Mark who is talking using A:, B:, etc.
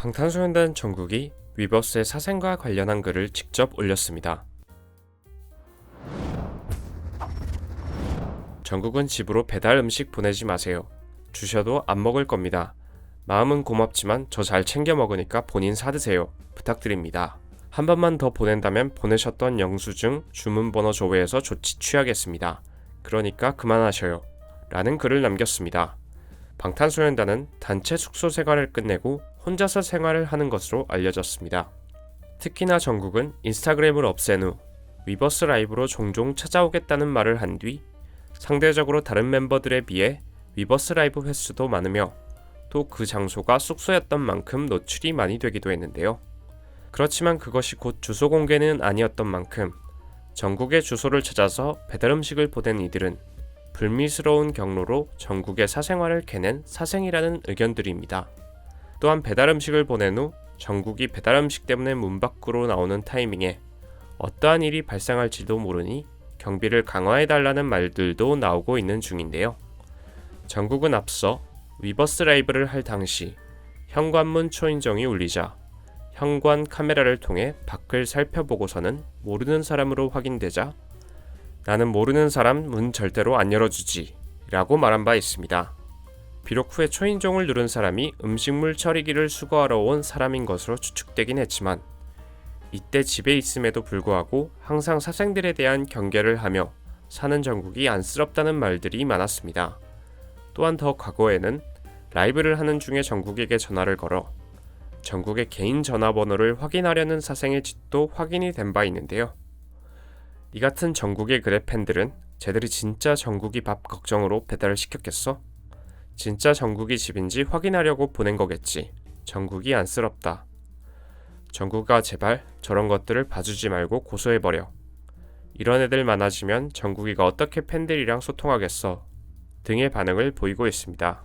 A: 방탄소년단 정국이 위버스의 사생과 관련한 글을 직접 올렸습니다. 정국은 집으로 배달 음식 보내지 마세요. 주셔도 안 먹을 겁니다. 마음은 고맙지만 저 잘 챙겨 먹으니까 본인 사드세요. 부탁드립니다. 한 번만 더 보낸다면 보내셨던 영수증, 주문번호 조회해서 조치 취하겠습니다. 그러니까 그만하셔요. 라는 글을 남겼습니다. 방탄소년단은 단체 숙소 생활을 끝내고 혼자서 생활을 하는 것으로 알려졌습니다. 특히나 정국은 인스타그램을 없앤 후 위버스 라이브로 종종 찾아오겠다는 말을 한 뒤 상대적으로 다른 멤버들에 비해 위버스 라이브 횟수도 많으며 또 그 장소가 숙소였던 만큼 노출이 많이 되기도 했는데요. 그렇지만 그것이 곧 주소 공개는 아니었던 만큼 전국의 주소를 찾아서 배달 음식을 보낸 이들은 불미스러운 경로로 전국의 사생활을 캐낸 사생이라는 의견들입니다. 또한 배달 음식을 보낸 후 전국이 배달 음식 때문에 문 밖으로 나오는 타이밍에 어떠한 일이 발생할지도 모르니 경비를 강화해달라는 말들도 나오고 있는 중인데요. 전국은 앞서 위버스 라이브를 할 당시 현관문 초인종이 울리자 현관 카메라를 통해 밖을 살펴보고서는 모르는 사람으로 확인되자 나는 모르는 사람 문 절대로 안 열어주지 라고 말한 바 있습니다. 비록 후에 초인종을 누른 사람이 음식물 처리기를 수거하러 온 사람인 것으로 추측되긴 했지만 이때 집에 있음에도 불구하고 항상 사생들에 대한 경계를 하며 사는 정국이 안쓰럽다는 말들이 많았습니다. 또한 더 과거에는 라이브를 하는 중에 정국에게 전화를 걸어 정국의 개인 전화번호를 확인하려는 사생의 짓도 확인이 된 바 있는데요. 이 같은 정국의 글의 팬들은 쟤들이 진짜 정국이 밥 걱정으로 배달을 시켰겠어? 진짜 정국이 집인지 확인하려고 보낸 거겠지. 정국이 안쓰럽다. 정국아 제발 저런 것들을 봐주지 말고 고소해버려. 이런 애들 많아지면 정국이가 어떻게 팬들이랑 소통하겠어? 등의 반응을 보이고 있습니다.